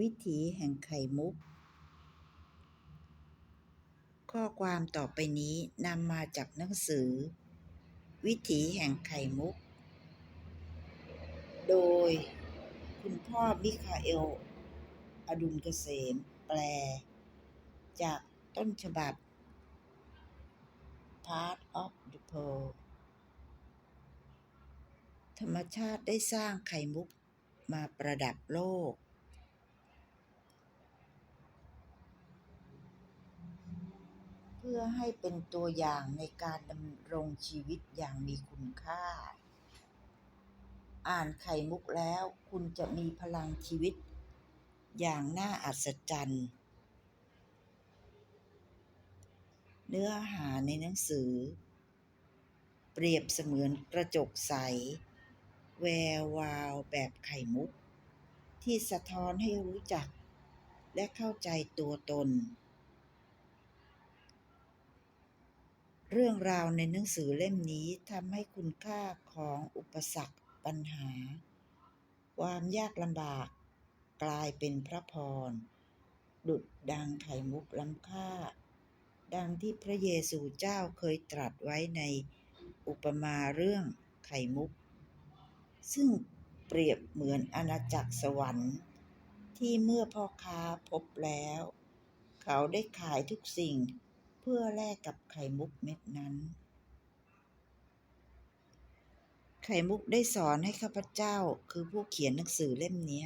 วิถีแห่งไข่มุก ข้อความต่อไปนี้นำมาจากหนังสือ วิถีแห่งไข่มุก โดย คุณพ่อมิคาเอล อดุลเกษม แปล จากต้นฉบับ Part of the Pearl ธรรมชาติได้สร้างไข่มุกมาประดับโลก พื่อให้เป็นตัวอย่างในการดำรงชีวิตอย่างมีคุณค่า อ่านไข่มุกแล้วคุณจะมีพลังชีวิต อย่างน่าอัศจรรย์ เนื้อหาในหนังสือ เปรียบเสมือนกระจกใส แวววาวแบบไข่มุก ที่สะท้อนให้รู้จัก และเข้าใจตัวตน เรื่องราวในหนังสือเล่มนี้ทำให้คุณค่าของอุปสรรคปัญหา ความยากลำบากกลายเป็นพระพร ดุดดังไข่มุกล้ำค่า ดังที่พระเยซูเจ้าเคยตรัสไว้ในอุปมาเรื่องไข่มุก ซึ่งเปรียบเหมือนอาณาจักรสวรรค์ ที่เมื่อพ่อค้าพบแล้ว เขาได้ขายทุกสิ่ง เพื่อแลกกับไข่มุกเม็ดนั้น ไข่มุกได้สอนให้ข้าพเจ้าคือผู้เขียนหนังสือเล่มนี้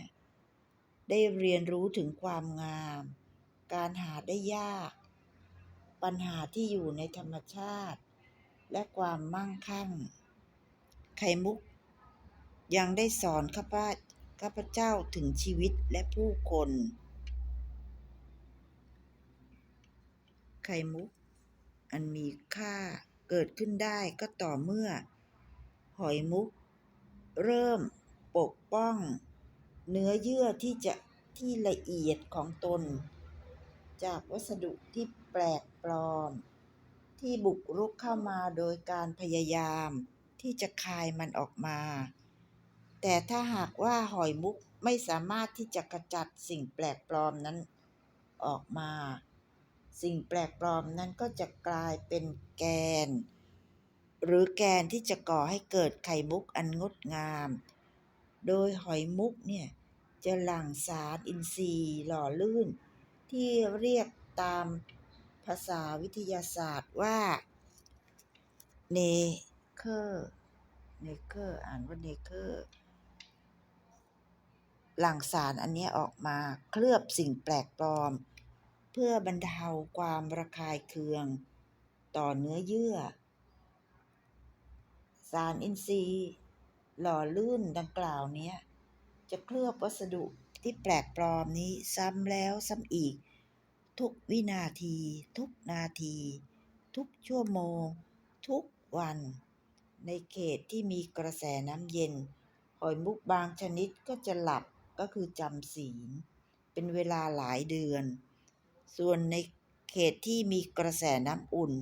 ได้เรียนรู้ถึงความงาม การหาได้ยาก ปัญหาที่อยู่ในธรรมชาติ และความมั่งคั่ง ไข่มุกยังได้สอนข้าพข้าพเจ้าถึงชีวิตและผู้คน ไข่มุก อันมีค่าเกิดขึ้นได้ก็ต่อเมื่อ หอยมุก เริ่มปกป้อง เนื้อเยื่อที่จะที่ละเอียดของตน จากวัสดุที่แปลกปลอม ที่บุกรุกเข้ามาโดยการพยายามที่จะคายมันออกมา แต่ถ้าหากว่าหอยมุกไม่สามารถที่จะกระจัดสิ่งแปลกปลอมนั้นออกมา สิ่งแปลกปลอมนั้นก็จะกลายเป็นแกน หรือแกนที่จะก่อให้เกิดไข่มุกอันงดงาม โดยหอยมุกเนี่ยจะหลั่งสารอินทรีย์หล่อลื่น ที่เรียกตามภาษาวิทยาศาสตร์ว่าเนเคอร์เนเคอร์อ่านว่าเนเคอร์หลั่งสารอันนี้ออกมาเคลือบสิ่งแปลกปลอม พื่อบรรเทาความระคายเคือง ต่อเนื้อเยื่อ สารอินทรีย์ หล่อลื่นดังกล่าวนี้จะเคลือบวัสดุที่แปลกปลอมนี้ซ้ำแล้วซ้ำอีก ทุกวินาที ทุกนาที ทุกชั่วโมง ทุกวัน ในเขตที่มีกระแสน้ำเย็น หอยมุกบางชนิดก็จะหลับก็คือจำศีล เป็นเวลาหลายเดือน ส่วนในเขตที่มีกระแสน้ำอุ่น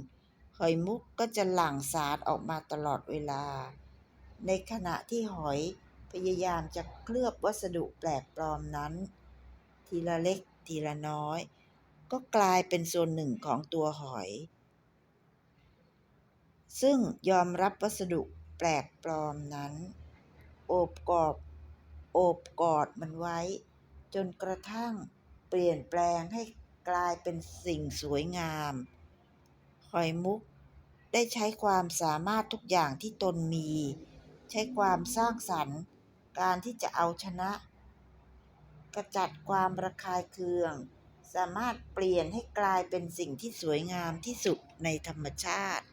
หอยมุกก็จะหลั่งสารออกมาตลอดเวลา ในขณะที่หอยพยายามจะเคลือบวัสดุแปลกปลอมนั้น ทีละเล็กทีละน้อย ก็กลายเป็นส่วนหนึ่งของตัวหอย ซึ่งยอมรับวัสดุแปลกปลอมนั้น โอบกอบโอบกอดมันไว้ จนกระทั่งเปลี่ยนแปลงให้ กลายเป็นสิ่งสวยงามหอยมุกได้ใช้ความสามารถทุกอย่างที่ตนมี ใช้ความสร้างสรรค์ การที่จะเอาชนะ กระจัดความระคายเคือง สามารถเปลี่ยนให้กลายเป็นสิ่งที่สวยงามที่สุดในธรรมชาติ